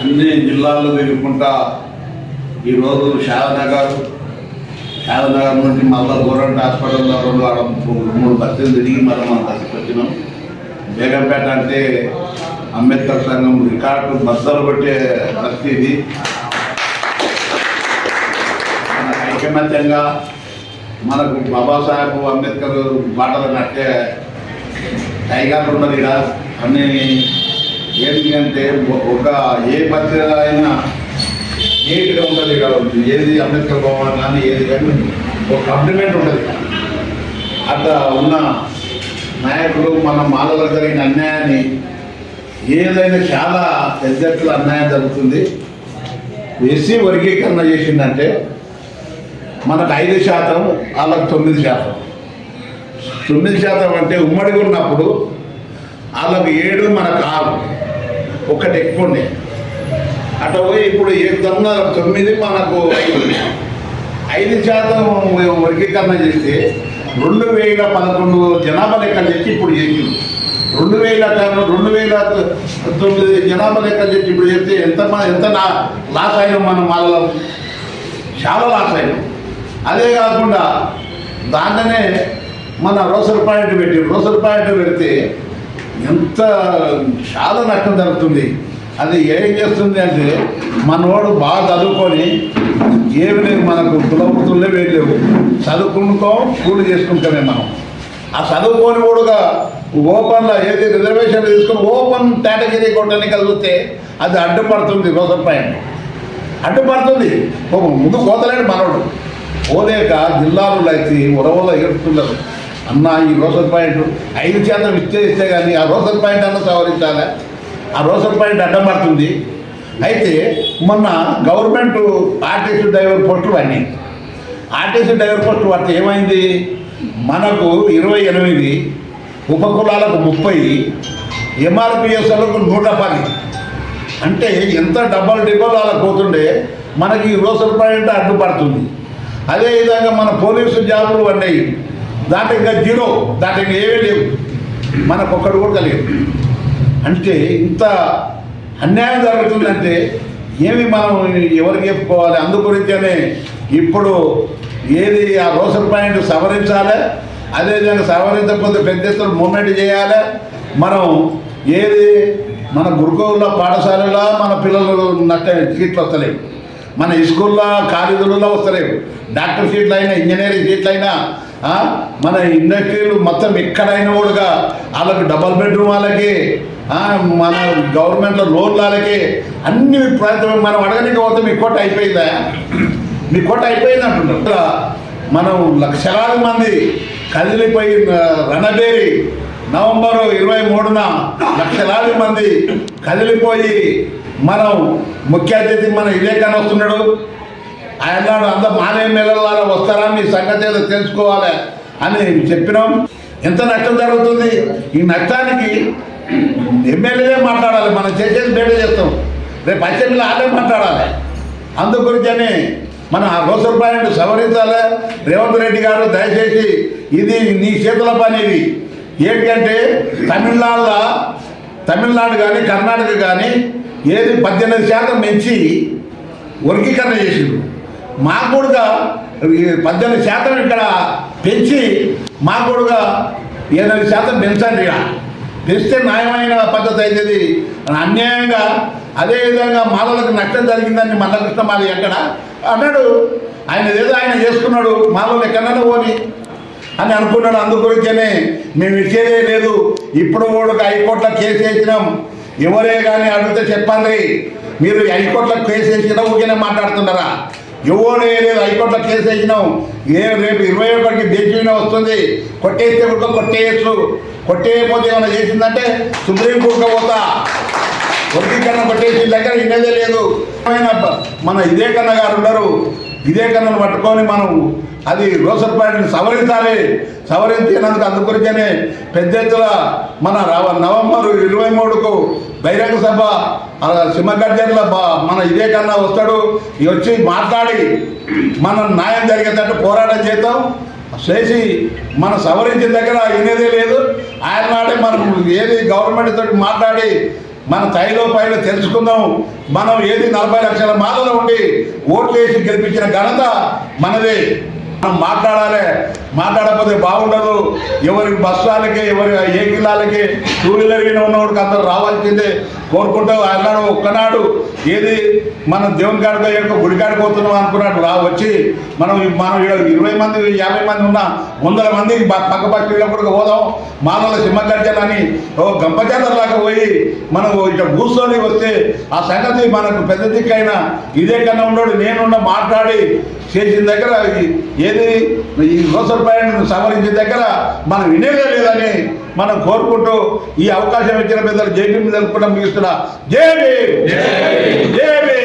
అన్ని జిల్లాల్లో తిరుగుకుంటా ఈరోజు షాదనగర్ హైదరాబాద్ నుండి మళ్ళా గవర్నమెంట్ హాస్పిటల్లో రెండు ఆడ మూడు బస్సులు తిరిగి మళ్ళీ మనం బస్సుకి వచ్చినాం. బేగంపేట అంటే అంబేద్కర్ సంఘం రికార్డు బద్దలు కొట్టే బస్సు ఇది. మన ఐకమత్యంగా మనకు బాబాసాహెబ్ అంబేద్కర్ బాటలు నట్టే టైగర్ ఉన్నది ఇక్కడ అన్నీ ఏంటి అంటే ఒక ఏ పత్రిక అయినా నీట్గా ఉంటుంది కాబట్టి ఏది అంబేద్కర్ భవన్ కానీ ఏది కానీ ఒక కంప్లిమెంట్ ఉంటుంది. అట్లా ఉన్న నాయకులు మన మాలలో జరిగిన అన్యాయాన్ని ఏదైనా చాలా పెద్దట్లు అన్యాయం జరుగుతుంది. ఎస్సీ వర్గీకరణ చేసిందంటే మనకు ఐదు శాతం వాళ్ళకి తొమ్మిది శాతం. తొమ్మిది శాతం అంటే ఉమ్మడిగా ఉన్నప్పుడు వాళ్ళకు ఏడు మనకు ఆరు. ఒకటి ఎక్కువ ఉండే. అటు పోయి ఇప్పుడు ఏదన్నా తొమ్మిది మనకు ఐదు. ఐదు శాతం వర్గీకరణ చేస్తే రెండు వేల పదకొండు జనాభా లెక్కలు తెచ్చి ఇప్పుడు చేసింది. రెండు వేల రెండు వేల తొమ్మిది జనాభా లెక్కలు తెచ్చి ఇప్పుడు చెప్తే ఎంత ఎంత లాస్ అయినాం మనం వాళ్ళ చాలా లాస్ అయినాం. అదే కాకుండా దాంట్లోనే మన రోసర్ పాయింట్ పెట్టి రోసర్ పాయింట్ పెడితే ఎంత చాలా నష్టం జరుగుతుంది. అది ఏం చేస్తుంది అంటే మనోడు బాగా చదువుకొని ఏమి లేదు మనకు కులవృత్తులే వేయలేవు చదువుకుంటాం కూలి చేసుకుంటామే మనం. ఆ చదువుకొని కూడా ఓపెన్లో ఏది రిజర్వేషన్ తీసుకుని ఓపెన్ కేటగిరీ కొట్టని కలిగితే అది అడ్డుపడుతుంది రోసల్ పాయింట్ అడ్డుపడుతుంది. ఓ ముందు పోతలేడు మనోడు. పోలేక జిల్లాలో అయితే ఉరవలో ఎడుతున్నారు అన్న ఈ రోసల్ పాయింట్ ఐదు శాతం ఇస్తే ఇస్తే కానీ ఆ రోసల్ పాయింట్ అన్న సవరించాలి? ఆ రోసర్ పాయింట్ అడ్డం పడుతుంది. అయితే మొన్న గవర్నమెంట్ ఆర్టీసీ డ్రైవర్ పోస్టులు అన్నీ ఆర్టీసీ డ్రైవర్ పోస్టులు పడితే ఏమైంది? మనకు ఇరవై ఎనిమిది ఉపకులాలకు ముప్పై ఎంఆర్పిఎస్లకు నూట పది. అంటే ఎంత డబ్బల్ డిబ్బలు అలా పోతుండే మనకి ఈ పాయింట్ అడ్డుపడుతుంది అదేవిధంగా మన పోలీసు జాబులు అన్నాయి దాంట్లో ఇంకా జీరో దాంట్లో ఇంకా ఏమీ లేవు. మనకు ఒక్కడు కూడా లేదు అంటే ఇంత అన్యాయం జరుగుతుందంటే ఏమి మనం ఎవరికి చెప్పుకోవాలి? అందుగురించనే ఇప్పుడు ఏది ఆ రోసర్ పాయింట్ సవరించాలి? అదేవిధంగా సవరించకపోతే పెద్ద ఎత్తున మూమెంట్ చేయాలి? మనం ఏది మన గురుకుల పాఠశాలలో మన పిల్లలు నట్ట సీట్లు వస్తలేవు. మన స్కూల్లో కాలేజీలలో వస్తలేవు. డాక్టర్ సీట్లు అయినా ఇంజనీరింగ్ సీట్లు అయినా మన ఇండస్ట్రీలు మొత్తం ఎక్కడైనా కూడా వాళ్ళకి డబల్ బెడ్రూమ్ వాళ్ళకి మన గవర్నమెంట్లో లోన్ వాళ్ళకి అన్ని ప్రయత్నం మనం అడగనికి పోతే మీ కోట అయిపోయిందా? మీ కోట అయిపోయింది అంటున్నారు. మనం లక్షలాది మంది కదిలిపోయి రణబేరి నవంబర్ ఇరవై మూడున లక్షలాది మంది కదిలిపోయి మనం ముఖ్య అతిథి మన వివేకాన్ని వస్తున్నాడు. ఆయన అంత మానే నెలల వస్తారా మీ సంగతి ఏదో తెలుసుకోవాలి అని చెప్పినాం. ఎంత నష్టం జరుగుతుంది? ఈ నష్టానికి ఎమ్మెల్యేలే మాట్లాడాలి మనం చేసేది బేట చేస్తాం. రేపు అసెంబ్లీలో ఆడే మాట్లాడాలి. అందు మనం ఆ రోజుల పాయింట్ సవరించాలి. రేవంత్ రెడ్డి గారు దయచేసి ఇది నీ చేతుల పని ఇది. ఏంటంటే తమిళనాడులో తమిళనాడు కానీ కర్ణాటక కానీ ఏది పద్దెనిమిది శాతం పెంచి వర్గీకరణ చేసిండు మాకు కూడా పద్దెనిమిది శాతం ఇక్కడ పెంచి మా కూడా ఎనిమిది శాతం పెంచండి ఇక పెంచితే న్యాయమైన పద్ధతి అవుతుంది అన్యాయంగా అదేవిధంగా మాలలకు నష్టం జరిగిందని మల్లకృష్ణ మాల ఎక్కడ అన్నాడు ఆయన ఏదో ఆయన చేసుకున్నాడు మాలలు ఎక్కడన్నా పోని అని అనుకున్నాడు. అందుగురించనే మేము ఇచ్చేదే లేదు. ఇప్పుడు కూడా హైకోర్టులో కేసు వేసినాం. ఎవరే కానీ అడిగితే చెప్పండి. మీరు హైకోర్టులో కేసు వేసినా ఊరికే మాట్లాడుతున్నారా? ఎవరు లేదు హైకోర్టులో కేసు వేసినాం ఏ రేపు ఇరవై ఒకటికి బెంచ్ వస్తుంది. కొట్టేస్తే కూడా కొట్టేయచ్చు. కొట్టేయకపోతే ఏమైనా చేసిందంటే సుప్రీంకోర్టులో పోతా. వర్గీకరణ కొట్టేసిన దగ్గర ఇన్నదే లేదు. మన ఇదే కన్న గారు ఉన్నారు. ఇదే కన్నను పట్టుకొని మనం అది రోసర్పాటిని సవరించాలి. సవరించినందుకు అందుకొరికనే పెద్ద ఎత్తున మన నవంబర్ ఇరవై మూడుకు బహిరంగ సభ ఆ, మన ఇదే కన్నా వస్తాడు. వచ్చి మాట్లాడి మన న్యాయం జరిగేటట్టు పోరాటం చేద్దాం. చేసి మనం సవరించిన దగ్గర వినేదే లేదు. ఆయన నాడే మనం ఏది గవర్నమెంట్ తోటి మాట్లాడి మన తైలో పైన తెలుసుకుందాం. మనం ఏది నలభై లక్షల మాలలో ఉండి ఓట్లు వేసి గెలిపించిన ఘనత మనదే. మనం మాట్లాడాలి. మాట్లాడకపోతే బాగుండదు. ఎవరి బస్సులకి ఎవరి ఏ టూ వీలర్ మీద ఉన్నవాడికి అందరూ రావాల్సిందే. కోరుకుంటూ అన్నాడు ఒక్కనాడు. ఏది మనం దేవుని కాడికి యొక్క గుడికాడికి పోతున్నాం అనుకున్నాడు రా వచ్చి మనం మనం ఇరవై మంది యాభై మంది ఉన్న వందల మంది పక్క పక్క కూడా పోదాం. మానవుల సింహగర్జన అని ఓ గంపజాతరలాగా పోయి మనం ఇట్లా కూర్చొని వస్తే ఆ సంగతి మనకు పెద్ద దిక్కైనా ఇదే కన్నా ఉన్నాడు నేనున్న మాట్లాడి చేసిన దగ్గర ఏ ఏది? ఈ యూనివర్సల్ పాయింట్ సవరించే దగ్గర మనం వినేదే లేదని మనం కోరుకుంటూ ఈ అవకాశం ఇచ్చిన పెద్దలు జేబీ మీద ముగిస్తున్నా. JB JB